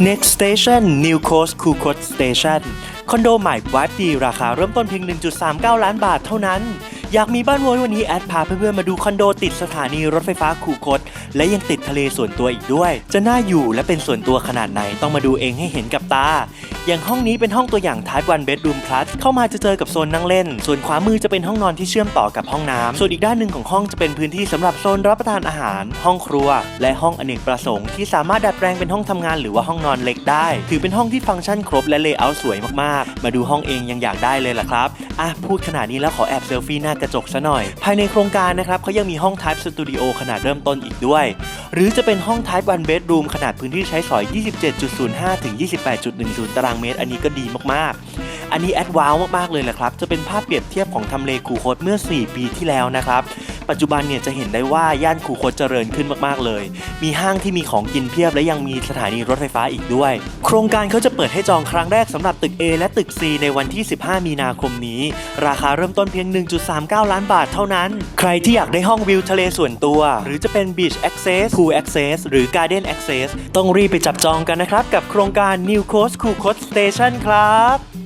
Next Station New Coast Ku Kot Station คอนโดใหม่วาดีราคาเริ่มต้นเพียง 1.39 ล้านบาทเท่านั้น อยากมีบ้านวยวันนี้แอดพาเพื่อนๆมาดูคอนโดติดสถานีรถไฟฟ้าคูคต และยังติดทะเลส่วนตัวอีกด้วย จะน่าอยู่และเป็นส่วนตัวขนาดไหนต้องมาดูเองให้เห็นกับตา อย่างห้องนี้เป็นห้องตัวอย่าง Type 1 Bedroom Plus เข้ามาจะเจอกับโซนนั่งเล่น ส่วนขวามือจะเป็นห้องนอนที่เชื่อมต่อกับห้องน้ำส่วนอีกด้านหนึ่งของห้องจะเป็นพื้นที่สำหรับโซนรับประทานอาหาร ห้องครัว และห้องอเนกประสงค์ที่สามารถดัดแปลงเป็นห้องทำงานหรือว่าห้องนอนเล็กได้ ถือเป็นห้องที่ฟังก์ชันครบและเลเยอร์สวยมากๆ มาดูห้องเองยังอยากได้เลยล่ะครับอะพูดขนาดนี้แล้วขอแอบเซลฟี่หน้ากระจกซะหน่อย ภายในโครงการนะครับเขายังมีห้อง Type Studio ขนาดเริ่มต้นอีกด้วย หรือจะเป็นห้อง Type 1 Bedroom ขนาดพื้นที่ใช้สอย 27.05 ถึง 28.10 ตารางเมตร อันนี้ก็ดีมากๆ อันนี้แอดว้าวมากๆเลยแหละครับ จะเป็นภาพเปรียบเทียบของทำเลคูคตเมื่อ 4 ปีที่แล้วนะครับ ปัจจุบันเนี่ยจะเห็นได้ว่าย่านคูคตเจริญขึ้นมากๆเลย มีห้างที่มีของกินเพียบและยังมีสถานีรถไฟฟ้าอีกด้วย โครงการเขาจะเปิดให้จองครั้งแรกสำหรับตึก A และตึก C ในวันที่ 15 มีนาคมนี้ ราคาเริ่มต้นเพียง 1.39 ล้านบาทเท่านั้น ใครที่อยากได้ห้องวิวทะเลส่วนตัว หรือจะเป็น Beach Access Pool Access หรือ Garden Access ต้องรีบไปจับจองกันนะครับ กับโครงการ New Coast Cool Coast Station ครับ